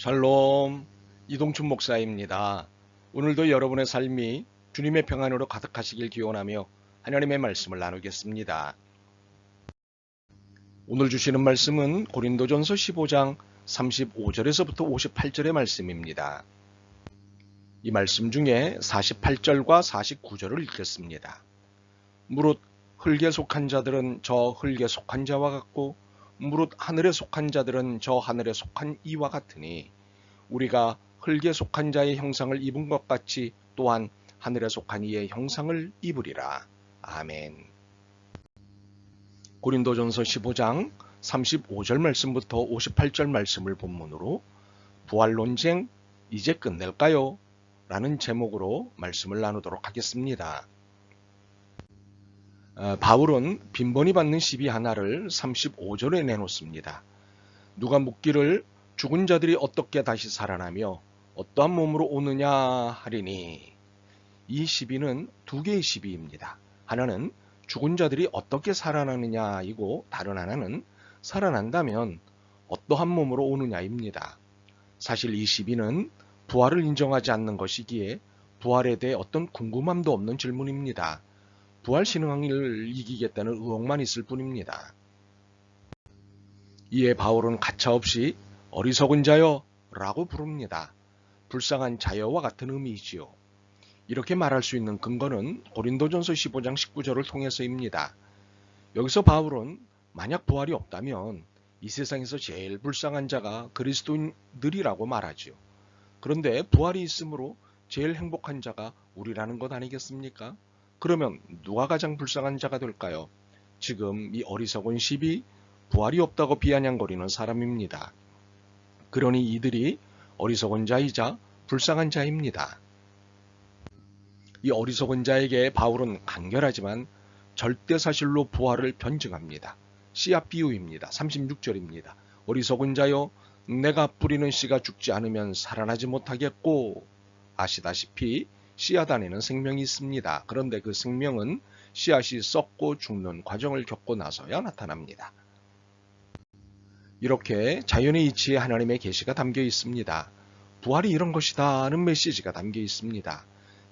샬롬 이동춘 목사입니다. 오늘도 여러분의 삶이 주님의 평안으로 가득하시길 기원하며 하나님의 말씀을 나누겠습니다. 오늘 주시는 말씀은 고린도전서 15장 35절에서부터 58절의 말씀입니다. 이 말씀 중에 48절과 49절을 읽겠습니다. 무릇 흙에 속한 자들은 저 흙에 속한 자와 같고 무릇 하늘에 속한 자들은 저 하늘에 속한 이와 같으니 우리가 흙에 속한 자의 형상을 입은 것 같이 또한 하늘에 속한 이의 형상을 입으리라. 아멘. 고린도전서 15장 35절 말씀부터 58절 말씀을 본문으로 부활 논쟁 이제 끝낼까요? 라는 제목으로 말씀을 나누도록 하겠습니다. 어, 바울은 빈번히 받는 시비 하나를 35절에 내놓습니다. 누가 묻기를 죽은 자들이 어떻게 다시 살아나며 어떠한 몸으로 오느냐 하리니 이 시비는 두 개의 시비입니다. 하나는 죽은 자들이 어떻게 살아나느냐이고 다른 하나는 살아난다면 어떠한 몸으로 오느냐입니다. 사실 이 시비는 부활을 인정하지 않는 것이기에 부활에 대해 어떤 궁금함도 없는 질문입니다. 부활 신앙을 이기겠다는 의혹만 있을 뿐입니다. 이에 바울은 가차없이 어리석은 자여 라고 부릅니다. 불쌍한 자여와 같은 의미이지요. 이렇게 말할 수 있는 근거는 고린도전서 15장 19절을 통해서입니다. 여기서 바울은 만약 부활이 없다면 이 세상에서 제일 불쌍한 자가 그리스도인들이라고 말하지요. 그런데 부활이 있으므로 제일 행복한 자가 우리라는 것 아니겠습니까? 그러면 누가 가장 불쌍한 자가 될까요? 지금 이 어리석은 시비 부활이 없다고 비아냥거리는 사람입니다. 그러니 이들이 어리석은 자이자 불쌍한 자입니다. 이 어리석은 자에게 바울은 간결하지만 절대 사실로 부활을 변증합니다. 씨앗 비유입니다. 36절입니다. 어리석은 자여 내가 뿌리는 씨가 죽지 않으면 살아나지 못하겠고 아시다시피 씨앗 안에는 생명이 있습니다. 그런데 그 생명은 씨앗이 썩고 죽는 과정을 겪고 나서야 나타납니다. 이렇게 자연의 이치에 하나님의 계시가 담겨 있습니다. 부활이 이런 것이다 하는 메시지가 담겨 있습니다.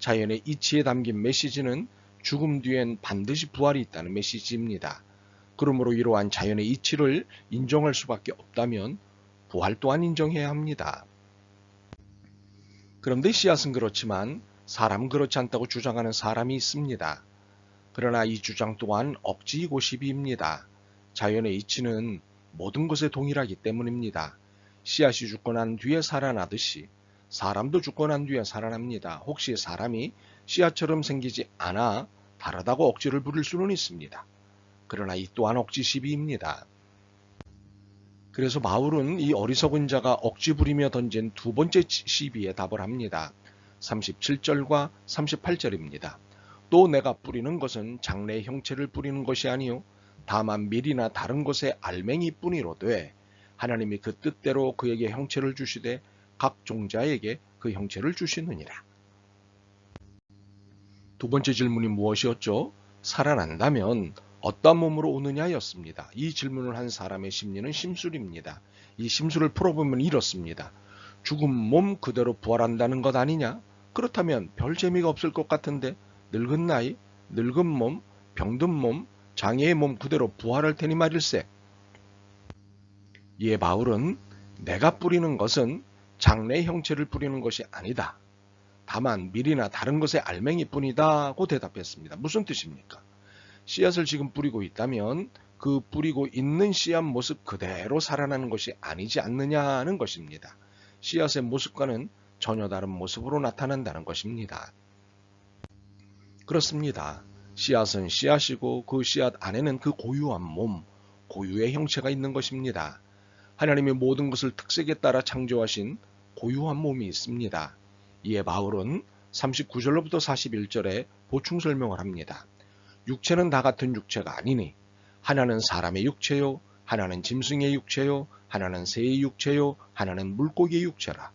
자연의 이치에 담긴 메시지는 죽음 뒤엔 반드시 부활이 있다는 메시지입니다. 그러므로 이러한 자연의 이치를 인정할 수밖에 없다면 부활 또한 인정해야 합니다. 그런데 씨앗은 그렇지만 사람은 그렇지 않다고 주장하는 사람이 있습니다. 그러나 이 주장 또한 억지이고 시비입니다. 자연의 이치는 모든 것에 동일하기 때문입니다. 씨앗이 죽고 난 뒤에 살아나듯이 사람도 죽고 난 뒤에 살아납니다. 혹시 사람이 씨앗처럼 생기지 않아 다르다고 억지를 부릴 수는 있습니다. 그러나 이 또한 억지 시비입니다. 그래서 바울은 이 어리석은 자가 억지 부리며 던진 두 번째 시비에 답을 합니다. 37절과 38절입니다. 또 내가 뿌리는 것은 장래의 형체를 뿌리는 것이 아니요 다만 밀이나 다른 것의 알맹이 뿐이로되 하나님이 그 뜻대로 그에게 형체를 주시되 각 종자에게 그 형체를 주시느니라. 두 번째 질문이 무엇이었죠? 살아난다면 어떤 몸으로 오느냐였습니다. 이 질문을 한 사람의 심리는 심술입니다. 이 심술을 풀어보면 이렇습니다. 죽은 몸 그대로 부활한다는 것 아니냐? 그렇다면 별 재미가 없을 것 같은데 늙은 나이, 늙은 몸, 병든 몸, 장애의 몸 그대로 부활할 테니 말일세. 이에 바울은 내가 뿌리는 것은 장래의 형체를 뿌리는 것이 아니다. 다만 밀이나 다른 것의 알맹이 뿐이다고 대답했습니다. 무슨 뜻입니까? 씨앗을 지금 뿌리고 있다면 그 뿌리고 있는 씨앗 모습 그대로 살아나는 것이 아니지 않느냐는 것입니다. 씨앗의 모습과는 전혀 다른 모습으로 나타난다는 것입니다. 그렇습니다. 씨앗은 씨앗이고 그 씨앗 안에는 그 고유한 몸, 고유의 형체가 있는 것입니다. 하나님이 모든 것을 특색에 따라 창조하신 고유한 몸이 있습니다. 이에 바울은 39절로부터 41절에 보충 설명을 합니다. 육체는 다 같은 육체가 아니니 하나는 사람의 육체요, 하나는 짐승의 육체요, 하나는 새의 육체요, 하나는 물고기의 육체라.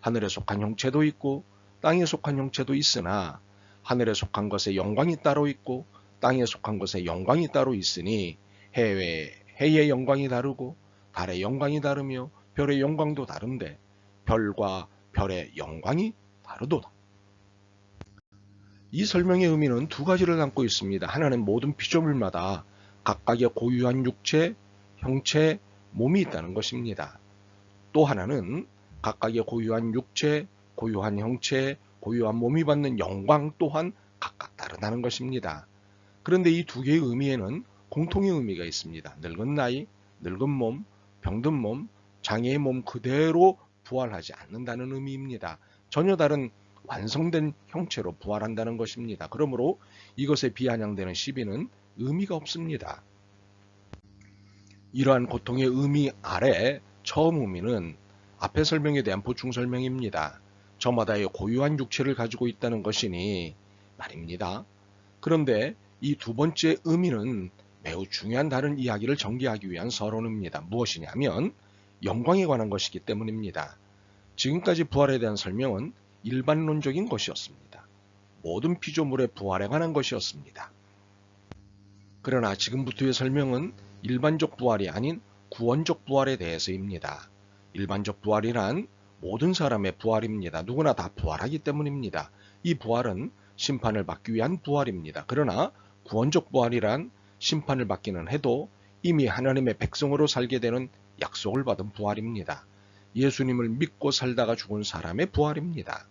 하늘에 속한 형체도 있고 땅에 속한 형체도 있으나 하늘에 속한 것에 영광이 따로 있고 땅에 속한 것에 영광이 따로 있으니 해외 해의 영광이 다르고 달의 영광이 다르며 별의 영광도 다른데 별과 별의 영광이 다르도다. 이 설명의 의미는 두 가지를 담고 있습니다. 하나는 모든 피조물마다 각각의 고유한 육체, 형체, 몸이 있다는 것입니다. 또 하나는 각각의 고유한 육체, 고유한 형체, 고유한 몸이 받는 영광 또한 각각 다르다는 것입니다. 그런데 이 두 개의 의미에는 공통의 의미가 있습니다. 늙은 나이, 늙은 몸, 병든 몸, 장애의 몸 그대로 부활하지 않는다는 의미입니다. 전혀 다른 완성된 형체로 부활한다는 것입니다. 그러므로 이것에 비아냥되는 시비는 의미가 없습니다. 이러한 고통의 의미 아래 처음 의미는 앞의 설명에 대한 보충 설명입니다. 저마다의 고유한 육체를 가지고 있다는 것이니 말입니다. 그런데 이 두 번째 의미는 매우 중요한 다른 이야기를 전개하기 위한 서론입니다. 무엇이냐면 영광에 관한 것이기 때문입니다. 지금까지 부활에 대한 설명은 일반론적인 것이었습니다. 모든 피조물의 부활에 관한 것이었습니다. 그러나 지금부터의 설명은 일반적 부활이 아닌 구원적 부활에 대해서입니다. 일반적 부활이란 모든 사람의 부활입니다. 누구나 다 부활하기 때문입니다. 이 부활은 심판을 받기 위한 부활입니다. 그러나 구원적 부활이란 심판을 받기는 해도 이미 하나님의 백성으로 살게 되는 약속을 받은 부활입니다. 예수님을 믿고 살다가 죽은 사람의 부활입니다.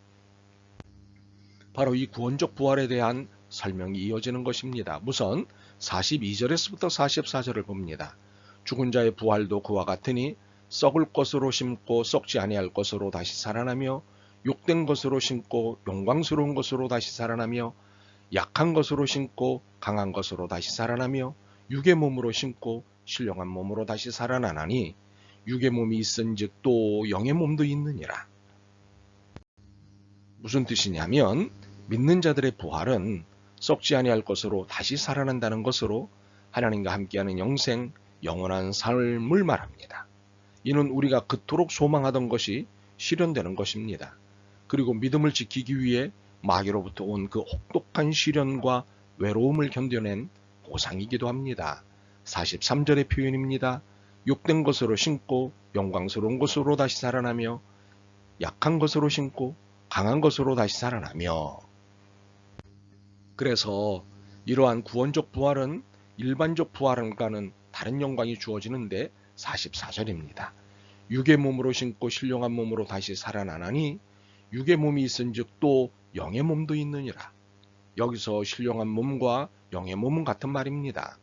바로 이 구원적 부활에 대한 설명이 이어지는 것입니다. 우선 42절에서부터 44절을 봅니다. 죽은 자의 부활도 그와 같으니 썩을 것으로 심고 썩지 아니할 것으로 다시 살아나며 욕된 것으로 심고 영광스러운 것으로 다시 살아나며 약한 것으로 심고 강한 것으로 다시 살아나며 육의 몸으로 심고 신령한 몸으로 다시 살아나나니 육의 몸이 있은즉 또 영의 몸도 있느니라. 무슨 뜻이냐면 믿는 자들의 부활은 썩지 아니할 것으로 다시 살아난다는 것으로 하나님과 함께하는 영생, 영원한 삶을 말합니다. 이는 우리가 그토록 소망하던 것이 실현되는 것입니다. 그리고 믿음을 지키기 위해 마귀로부터 온 그 혹독한 시련과 외로움을 견뎌낸 보상이기도 합니다. 43절의 표현입니다. 욕된 것으로 심고 영광스러운 것으로 다시 살아나며 약한 것으로 심고 강한 것으로 다시 살아나며 그래서 이러한 구원적 부활은 일반적 부활과는 다른 영광이 주어지는데 44절입니다. 육의 몸으로 신고 신령한 몸으로 다시 살아나나니 육의 몸이 있은즉 또 영의 몸도 있느니라. 여기서 신령한 몸과 영의 몸은 같은 말입니다.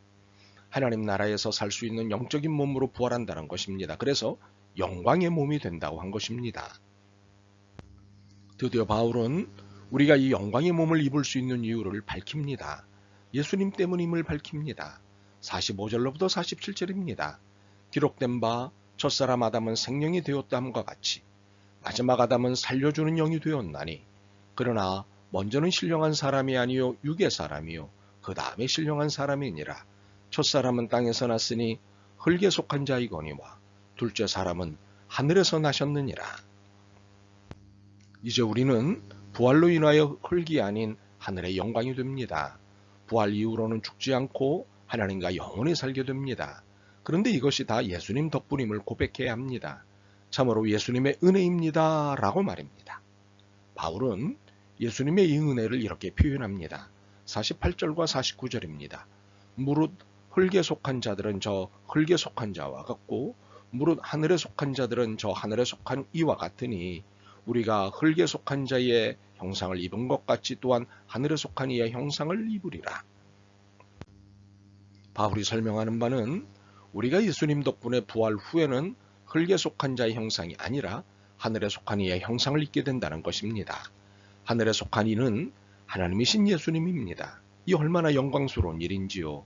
하나님 나라에서 살 수 있는 영적인 몸으로 부활한다는 것입니다. 그래서 영광의 몸이 된다고 한 것입니다. 드디어 바울은 우리가 이 영광의 몸을 입을 수 있는 이유를 밝힙니다. 예수님 때문임을 밝힙니다. 45절로부터 47절입니다. 기록된 바 첫사람 아담은 생명이 되었다함과 같이 마지막 아담은 살려주는 영이 되었나니 그러나 먼저는 신령한 사람이 아니요 육의 사람이요 그 다음에 신령한 사람이니라 첫사람은 땅에서 났으니 흙에 속한 자이거니와 둘째 사람은 하늘에서 나셨느니라 이제 우리는 부활로 인하여 흙이 아닌 하늘의 영광이 됩니다. 부활 이후로는 죽지 않고 하나님과 영원히 살게 됩니다. 그런데 이것이 다 예수님 덕분임을 고백해야 합니다. 참으로 예수님의 은혜입니다. 라고 말입니다. 바울은 예수님의 이 은혜를 이렇게 표현합니다. 48절과 49절입니다. 무릇 흙에 속한 자들은 저 흙에 속한 자와 같고 무릇 하늘에 속한 자들은 저 하늘에 속한 이와 같으니 우리가 흙에 속한 자의 형상을 입은 것 같이 또한 하늘에 속한 이의 형상을 입으리라. 바울이 설명하는 바는 우리가 예수님 덕분에 부활 후에는 흙에 속한 자의 형상이 아니라 하늘에 속한 이의 형상을 입게 된다는 것입니다. 하늘에 속한 이는 하나님이신 예수님입니다. 이 얼마나 영광스러운 일인지요.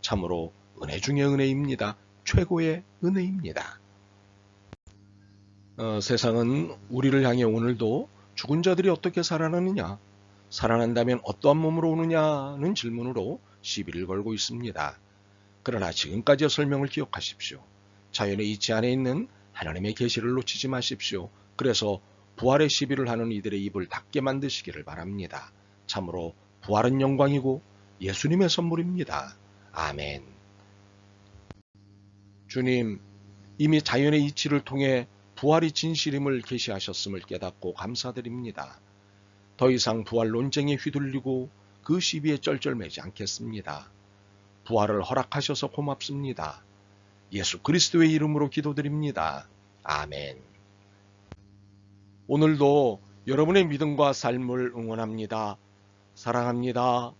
참으로 은혜 중의 은혜입니다. 최고의 은혜입니다. 어, 세상은 우리를 향해 오늘도 죽은 자들이 어떻게 살아나느냐, 살아난다면 어떠한 몸으로 오느냐는 질문으로 시비를 걸고 있습니다. 그러나 지금까지의 설명을 기억하십시오. 자연의 이치 안에 있는 하나님의 계시를 놓치지 마십시오. 그래서 부활의 시비를 하는 이들의 입을 닫게 만드시기를 바랍니다. 참으로 부활은 영광이고 예수님의 선물입니다. 아멘. 주님, 이미 자연의 이치를 통해 부활이 진실임을 계시하셨음을 깨닫고 감사드립니다. 더 이상 부활 논쟁에 휘둘리고 그 시비에 쩔쩔매지 않겠습니다. 부활을 허락하셔서 고맙습니다. 예수 그리스도의 이름으로 기도드립니다. 아멘. 오늘도 여러분의 믿음과 삶을 응원합니다. 사랑합니다.